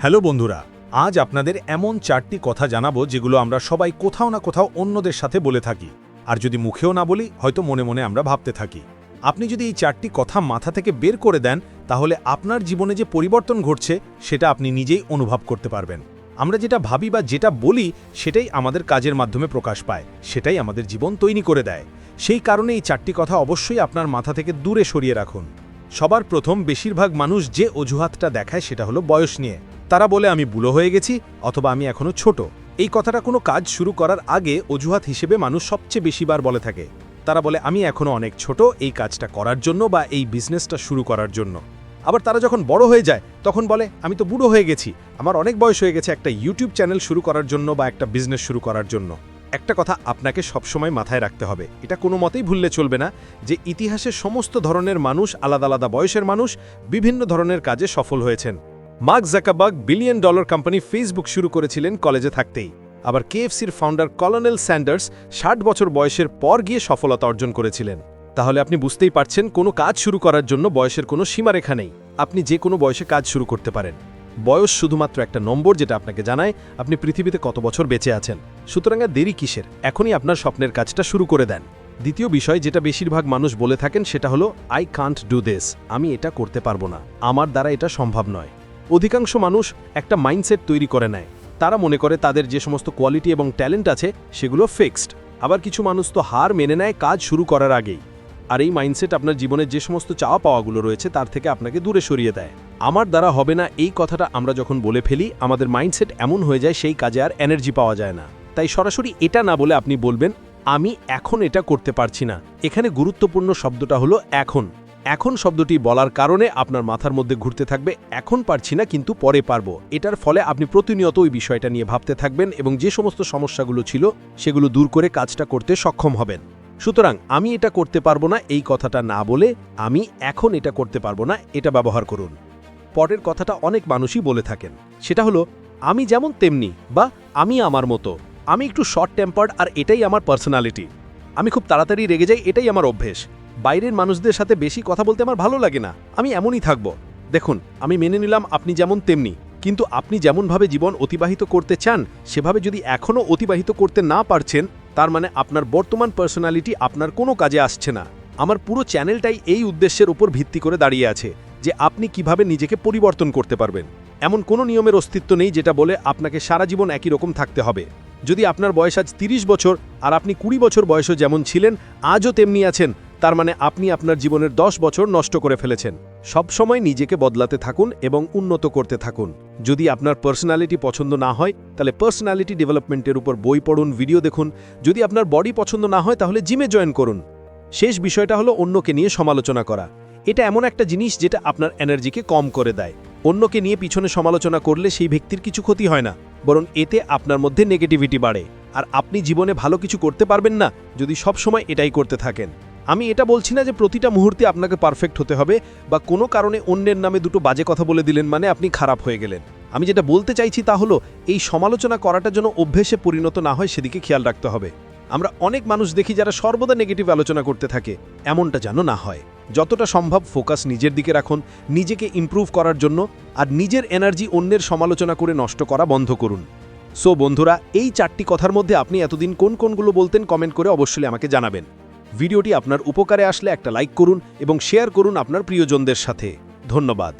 Hello বন্ধুরা, আজ আপনাদের এমন চারটি কথা জানাব যেগুলো আমরা সবাই কোথাও না কোথাও অন্যদের সাথে বলে থাকি। আর যদি মুখেও না বলি, হয়তো মনে মনে আমরা ভাবতে থাকি। আপনি যদি এই চারটি কথা মাথা থেকে বের করে দেন, তাহলে আপনার জীবনে যে পরিবর্তন ঘটছে, সেটা আপনি নিজেই অনুভব করতে পারবেন। আমরা যেটা ভাবি বা যেটা বলি, সেটাই আমাদের কাজের মাধ্যমে প্রকাশ পায়, সেটাই আমাদের জীবন তৈরি করে দেয়। সেই কারণে এই চারটি কথা অবশ্যই আপনার মাথা থেকে দূরে সরিয়ে রাখুন। সবার প্রথম, বেশিরভাগ মানুষ যে অজুহাতটা দেখায়, সেটা হলো বয়স নিয়ে। তারা বলে, আমি বুড়ো হয়ে গেছি, অথবা আমি এখনও ছোট। এই কথাটা কোনো কাজ শুরু করার আগে অজুহাত হিসেবে মানুষ সবচেয়ে বেশিবার বলে থাকে। তারা বলে, আমি এখনও অনেক ছোট, এই কাজটা করার জন্য বা এই বিজনেসটা শুরু করার জন্য। আবার তারা যখন বড় হয়ে যায়, তখন বলে, আমি তো বুড়ো হয়ে গেছি, আমার অনেক বয়স হয়ে গেছে একটা ইউটিউব চ্যানেল শুরু করার জন্য বা একটা বিজনেস শুরু করার জন্য। একটা কথা আপনাকে সবসময় মাথায় রাখতে হবে। এটা কোনো মতেই ভুললে চলবে না যে ইতিহাসে সমস্ত ধরনের মানুষ, আলাদা আলাদা বয়সের মানুষ, বিভিন্ন ধরনের কাজে সফল হয়েছেন। Mark Zuckerberg billion dollar company Facebook শুরু করেছিলেন কলেজে থাকতেই। আবার কেএফসির ফাউন্ডার কলোনেল স্যান্ডার্স ষাট বছর বয়সের পর গিয়ে সফলতা অর্জন করেছিলেন। তাহলে আপনি বুঝতেই পারছেন কোনো কাজ শুরু করার জন্য বয়সের কোনো সীমারেখা নেই। আপনি যে কোনো বয়সে কাজ শুরু করতে পারেন। বয়স শুধুমাত্র একটা নম্বর যেটা আপনাকে জানায়, আপনি পৃথিবীতে কত বছর বেঁচে আছেন। সুতরাং দেরি কিসের? এখনই আপনার স্বপ্নের কাজটা শুরু করে দেন। দ্বিতীয় বিষয় যেটা বেশিরভাগ মানুষ বলে থাকেন সেটা হলো আই কান্ট ডু দিস আমি এটা করতে পারব না। আমার দ্বারা এটা সম্ভব নয়। অধিকাংশ মানুষ একটা মাইন্ডসেট তৈরি করে নেয়। তারা মনে করে তাদের যে সমস্ত কোয়ালিটি এবং ট্যালেন্ট আছে, সেগুলো ফিক্সড। আবার কিছু মানুষ তো হার মেনে নেয় কাজ শুরু করার আগেই। আর এই মাইন্ডসেট আপনার জীবনের যে সমস্ত চাওয়া পাওয়াগুলো রয়েছে, তার থেকে আপনাকে দূরে সরিয়ে দেয়। আমার দ্বারা হবে না এই কথাটা আমরা যখন বলে ফেলি, আমাদের মাইন্ডসেট এমন হয়ে যায়, সেই কাজে আর এনার্জি পাওয়া যায় না। তাই সরাসরি এটা না বলে আপনি বলবেন, আমি এখন এটা করতে পারছি না। এখানে গুরুত্বপূর্ণ শব্দটা হলো এখন। এখন শব্দটি বলার কারণে আপনার মাথার মধ্যে ঘুরতে থাকবে, এখন পারছি না কিন্তু পরে পারব। এটার ফলে আপনি প্রতিনিয়ত ওই বিষয়টা নিয়ে ভাবতে থাকবেন এবং যে সমস্ত সমস্যাগুলো ছিল, সেগুলো দূর করে কাজটা করতে সক্ষম হবেন। সুতরাং আমি এটা করতে পারব না, এই কথাটা না বলে আমি এখন এটা করতে পারব না, এটা ব্যবহার করুন। পরের কথাটা অনেক মানুষই বলে থাকেন। সেটা হলো, আমি যেমন তেমনি বা আমি আমার মতো আমি একটু শর্ট টেম্পার্ড আর এটাই আমার পার্সোনালিটি আমি খুব তাড়াতাড়ি রেগে যাই, এটাই আমার অভ্যেস। বাইরের মানুষদের সাথে বেশি কথা বলতে আমার ভালো লাগে না। আমি এমনই থাকব। দেখুন, আমি মেনে নিলাম আপনি যেমন তেমনি। কিন্তু আপনি যেমনভাবে জীবন অতিবাহিত করতে চান, সেভাবে যদি এখনও অতিবাহিত করতে না পারছেন, তার মানে আপনার বর্তমান পার্সোনালিটি আপনার কোনো কাজে আসছে না। আমার পুরো চ্যানেলটাই এই উদ্দেশ্যের উপর ভিত্তি করে দাঁড়িয়ে আছে, যে আপনি কীভাবে নিজেকে পরিবর্তন করতে পারবেন। এমন কোনো নিয়মের অস্তিত্ব নেই যেটা বলে আপনাকে সারা জীবন একই রকম থাকতে হবে। যদি আপনার বয়স আজ ৩০ বছর আর আপনি কুড়ি বছর বয়সও যেমন ছিলেন, আজও তেমনি আছেন তার মানে আপনি আপনার জীবনের দশ বছর নষ্ট করে ফেলেছেন। সবসময় নিজেকে বদলাতে থাকুন এবং উন্নত করতে থাকুন। যদি আপনার পার্সোনালিটি পছন্দ না হয়, তাহলে পার্সোনালিটি ডেভেলপমেন্টের উপর বই পড়ুন ভিডিও দেখুন। যদি আপনার বডি পছন্দ না হয়, তাহলে জিমে জয়েন করুন। শেষ বিষয়টা হলো অন্যকে নিয়ে সমালোচনা করা। এটা এমন একটা জিনিস যেটা আপনার এনার্জিকে কম করে দেয়। অন্যকে নিয়ে পিছনে সমালোচনা করলে সেই ব্যক্তির কিছু ক্ষতি হয় না, বরং এতে আপনার মধ্যে নেগেটিভিটি বাড়ে। আর আপনি জীবনে ভালো কিছু করতে পারবেন না যদি সব সময় এটাই করতে থাকেন। আমি এটা বলছি না যে প্রতিটা মুহূর্তে আপনাকে পারফেক্ট হতে হবে বা কোনো কারণে অন্যের নামে দুটো বাজে কথা বলে দিলেন মানে আপনি খারাপ হয়ে গেলেন। আমি যেটা বলতে চাইছি তা হলো, এই সমালোচনা করাটা যেন অভ্যেসে পরিণত না হয় সেদিকে খেয়াল রাখতে হবে। আমরা অনেক মানুষ দেখি যারা সর্বদা নেগেটিভ আলোচনা করতে থাকে, এমনটা যেন না হয়। যতটা সম্ভব ফোকাস নিজের দিকে রাখুন, নিজেকে ইমপ্রুভ করার জন্য আর নিজের এনার্জি অন্যের সমালোচনা করে নষ্ট করা বন্ধ করুন। সো বন্ধুরা, এই চারটি কথার মধ্যে আপনি এতদিন কোন কোনগুলো বলতেন কমেন্ট করে অবশ্যই আমাকে জানাবেন। ভিডিওটি আপনার উপকারে আসলে একটা লাইক করুন এবং শেয়ার করুন আপনার প্রিয়জনদের সাথে। ধন্যবাদ।